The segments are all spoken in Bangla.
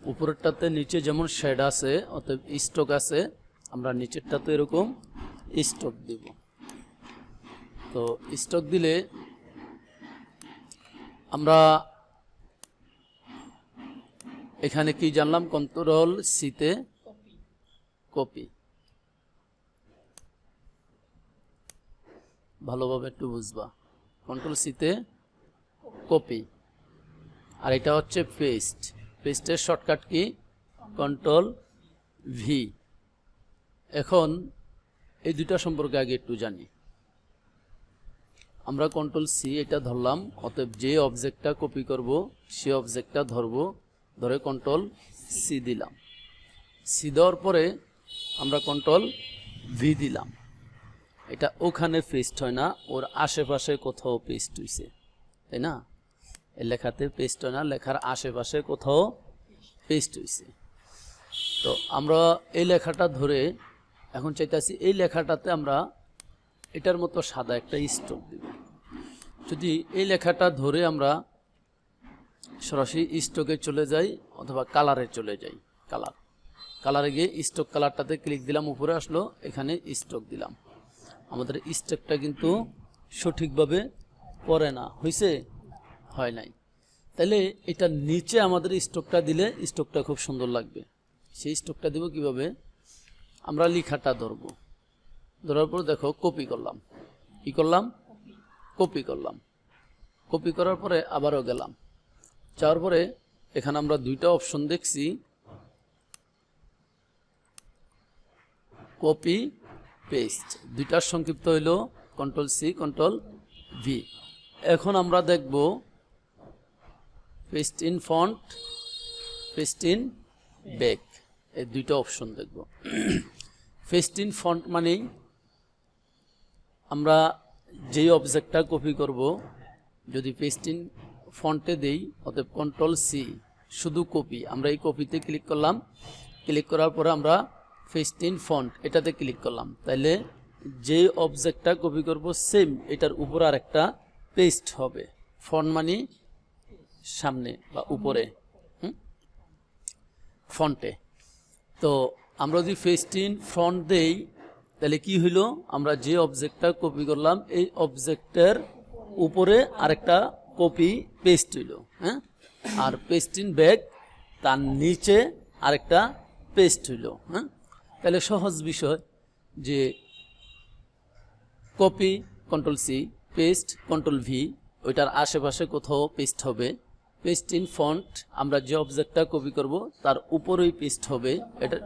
উপরেরটাতে নিচে যেমন শেড আছে, অতএব স্টক আছে, আমরা নিচেরটাতে এরকম স্টক দিব। তো স্টক দিলে আমরা এখানে কি জানলাম? কন্ট্রোল সিতে কপি ভালোভাবে একটু বুঝবা। কন্ট্রোল সিতে কপি আর এটা হচ্ছে পেস্ট পেস্টের শর্টকাট কি? Control V. এখন এই দুটা সম্পর্কে আগে একটু জানি। আমরা কন্ট্রোল সি এটা ধরলাম, অতএব যে অবজেক্টটা কপি করব, সে অবজেক্টটা ধরব, ধরে কন্ট্রোল সি দিলাম। সি দেওয়ার পরে আমরা কন্ট্রোল ভি দিলাম। এটা ওখানে পেস্ট হয় না, ওর আশেপাশে কোথাও পেস্ট হইছে, তাই না? লেখাতে পেস্ট হয় না, লেখার আশেপাশে কোথাও পেস্ট হয়েছে তো আমরা এই লেখাটা ধরে এখন চাইতেছি এই লেখাটাতে আমরা এটার মতো সাদা একটা স্টোক দিব। যদি এই লেখাটা ধরে আমরা সরাসরি স্টোকে চলে যাই অথবা কালারে চলে যাই কালার কালারে গিয়ে স্টোক কালারটাতে ক্লিক দিলাম, উপরে আসলো, এখানে স্টোক দিলাম। আমাদের স্টোকটা কিন্তু সঠিকভাবে পড়ে না। হয়েছে হয় নাই। তাহলে এটা নিচে আমাদের স্টোকটা দিলে স্টোকটা খুব সুন্দর লাগবে। সেই স্টোকটা দিব কীভাবে? আমরা লিখাটা ধরবো। ধরার পর দেখো কপি করলাম। কি করলাম? কপি করলাম। কপি করার পরে আবারও গেলাম। যাওয়ার পরে এখানে আমরা দুইটা অপশন দেখছি। কপি পেস্ট দুইটার সংক্ষিপ্ত হইল কন্ট্রোল সি কন্ট্রোল ভি এখন আমরা দেখব paste in front paste in back এই দুইটা অপশন দেখব। পেস্ট ইন ফন্ট মানেই আমরা যেই অবজেক্টটা কপি করব, যদি পেস্ট ইন ফন্টে দেই, অতএব কন্ট্রোল সি শুধু কপি আমরা এই কপিতে ক্লিক করলাম ক্লিক করার পরে আমরা পেস্ট ইন ফন্ট এটাতে ক্লিক করলাম। তাইলে যে অবজেক্টটা কপি করব সেম এটার উপর আর একটা পেস্ট হবে। ফন্ট মানে সামনে বা উপরে ফন্টে তো আমরা যদি পেস্ট ইন ফ্রন্ট দেই, তাহলে কি হইল? আমরা যে অবজেক্টটা কপি করলাম, এই অবজেক্টের উপরে আরেকটা কপি পেস্ট হইল হ্যাঁ? আর পেস্ট ইন ব্যাগ তার নিচে আরেকটা পেস্ট হইল হ্যাঁ? তাহলে সহজ বিষয় যে copy control C paste control V ওইটার আশেপাশে কোথাও পেস্ট হবে। পেস্ট ইন ফন্ট আমরা যে অবজেক্টটা কপি করব তার উপরেই পেস্ট হবে। এটা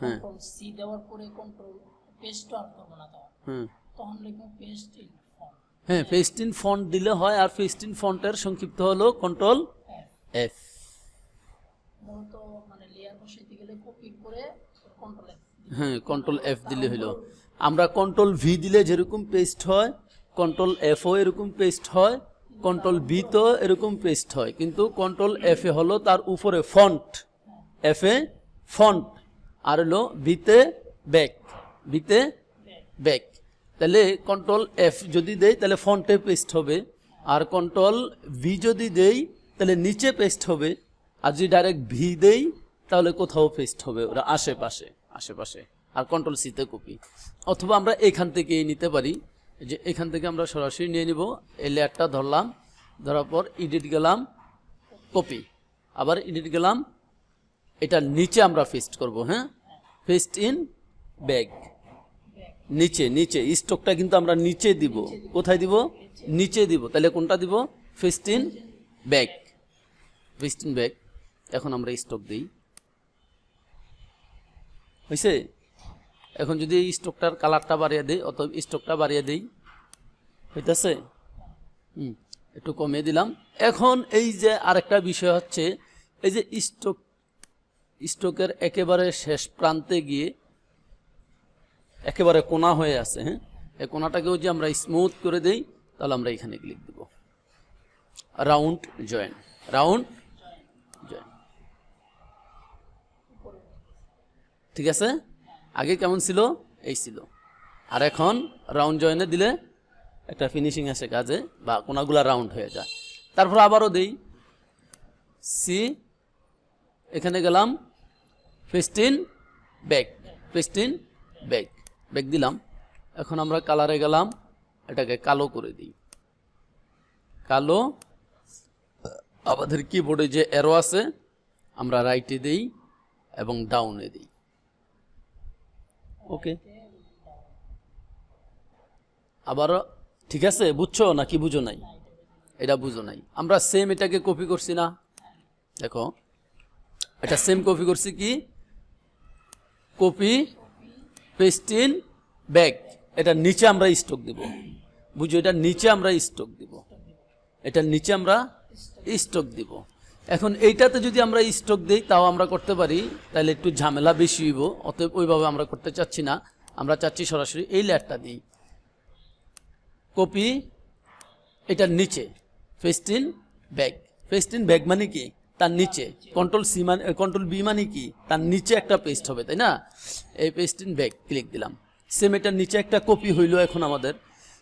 হ্যাঁ। সি দেওয়ার পরে কন্ট্রোল পেস্ট আর করব না তখন হুম। তখন লিখব পেস্ট ইন ফন্ট হ্যাঁ পেস্ট ইন ফন্ট দিলে হয় আর পেস্ট ইন ফন্টের সংক্ষিপ্ত হলো কন্ট্রোল এফ এফ মূলত মানে লেয়ার বসাইতে গেলে কপি করে কন্ট্রোল এফ হ্যাঁ কন্ট্রোল এফ দিলে হলো। আমরা কন্ট্রোল ভি দিলে যেরকম পেস্ট হয় কন্ট্রোল এফও এরকম পেস্ট হয়। কন্ট্রোল বি তো এরকম পেস্ট হয়, কিন্তু কন্ট্রোল এফ এ হলো তার উপরে ফন্ট এফ এ ফন্ট আর হলো বিতে ব্যাক বিতে ব্যাক তাহলে কন্ট্রোল এফ যদি দেই, তাহলে ফন্টে পেস্ট হবে, আর কন্ট্রোল ভি যদি দেই, তাহলে নিচে পেস্ট হবে, আর যদি ডাইরেক্ট ভি দেই, তাহলে কোথাও পেস্ট হবে, ওরা আশেপাশে আশেপাশে। আর কন্ট্রোল সিতে কপি অথবা আমরা এখান থেকে নিতে পারি। যে এখান থেকে আমরা সরাসরি নিয়ে নিব। এই লেয়ারটা ধরলাম, ধরার পর ইডিট গেলাম কপি আবার ইডিট গেলাম, এটা নিচে আমরা পেস্ট করব হ্যাঁ? পেস্ট ইন ব্যাগ নিচে নিচে স্টকটা কিন্তু আমরা নিচে দিব। কোথায় দিব? নিচে দিব। তাহলে কোনটা দিব? Paste in back feast in back এখন আমরা স্টক দিই। হয়েছে এখন যদি এই স্টকটার কালারটা বাড়িয়ে দেই অত স্টকটা বাড়িয়ে দেই, হইতেছে? হুম, একটু কমিয়ে দিলাম। এখন এই যে আরেকটা বিষয় হচ্ছে, এই যে স্টক স্টকের একেবারে শেষ প্রান্তে গিয়ে একেবারে কোনা হয়ে আছে হ্যাঁ? এই কোনাটাকেও যে আমরা স্মুথ করে দেই, তাহলে আমরা এখানে ক্লিক দেব। রাউন্ড জয়েন রাউন্ড জয়েন ঠিক আছে? আগে কেমন ছিল? এই ছিল। আর এখন রাউন্ড জয়েনে দিলে একটা ফিনিশিং আসে কাজে বা কোনাগুলা রাউন্ড হয়ে যায়। তারপর আবারও দেই। সি এখানে গেলাম। Fifteen back fifteen back back দিলাম। এখন আমরা কালারে গেলাম। এটাকে কালো করে দিই। কালো, আমাদের কিবোর্ডে যে অ্যারো আছে, আমরা রাইটে দিই এবং ডাউনে দিই। ওকে আবার ঠিক আছে? বুঝছ নাকি বুঝো নাই? এটা বুঝো নাই। আমরা সেম এটাকে কপি করছি না। দেখো, এটা সেম কপি করছি কি? কপি পেস্টিন ব্যাগ এটা নিচে আমরা স্টক দিব। বুঝো এটা নিচে আমরা স্টক দিব। এটা নিচে আমরা স্টক দিব। এখন এইটাতে যদি আমরা স্টক দিই, তাও আমরা করতে পারি, তাহলে একটু ঝামেলা বেশি হইব, অতএব ওইভাবে আমরা করতে চাচ্ছি না। আমরা চাচ্ছি সরাসরি এই লেয়ারটা দিই। কপি, এটার নিচে ফেস্টিন ব্যাগ ফেস্টিন ব্যাগ মানে কি? তার নিচে কন্ট্রোল সি মানে কন্ট্রোল বি মানে কি? তার নিচে একটা পেস্ট হবে, তাই না? এই পেস্টিন ব্যাগ ক্লিক দিলাম। সেম এটার নিচে একটা কপি হইল এখন আমাদের।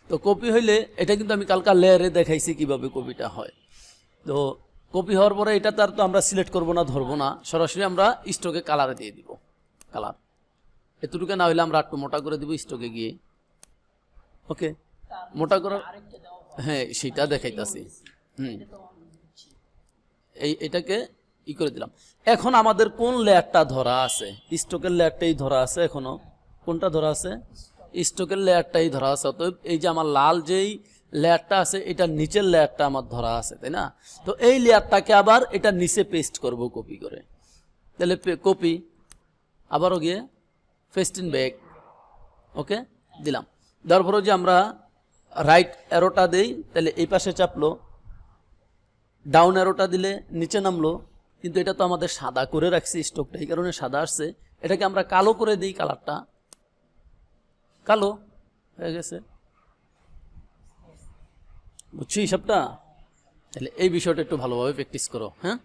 তো কপি হইলে, এটা কিন্তু আমি কালকা লেয়ারে দেখাইছি কীভাবে কপিটা হয়। তো কপি হওয়ার পরে এটা তার তো আমরা সিলেক্ট করব না, ধরবো না। সরাসরি আমরা স্টকে কালারে দিয়ে দিব, কালার। এতটুকু না হইলে আমরা একটু মোটা করে দিব স্টকে গিয়ে। ওকে? মোটা করার হ্যাঁ সেটা দেখাইতাছি। হুম। এই, এটাকে ই করে দিলাম। এখন আমাদের কোন লেয়ারটা ধরা আছে? স্টকের লেয়ারটাই ধরা আছে এখনও। কোনটা ধরা আছে? স্টকের লেয়ারটাই ধরা আছে। অতএব এই যে আমার লাল যেই লেয়ারটা আছে, এটার নিচের লেয়ারটা আমার ধরা আছে, তাই না? তো এই লেয়ারটাকে আবার এটা নিচে পেস্ট করব কপি করে। তাহলে কপি আবারও গিয়ে ফেস্টিন ব্যাগ ওকে দিলাম। দেওয়ার যে আমরা রাইট অ্যারোটা দেই, তাহলে এই পাশে চাপলো ডাউন অ্যারোটা দিলে নিচে নামলো, কিন্তু এটা তো আমাদের সাদা করে রাখছি স্টোকটা এই কারণে সাদা আসছে। এটাকে আমরা কালো করে দিই কালারটা কালো হয়ে গেছে। বুঝছি হিসাবটা তাহলে এই বিষয়টা একটু ভালোভাবে প্র্যাকটিস করো হ্যাঁ?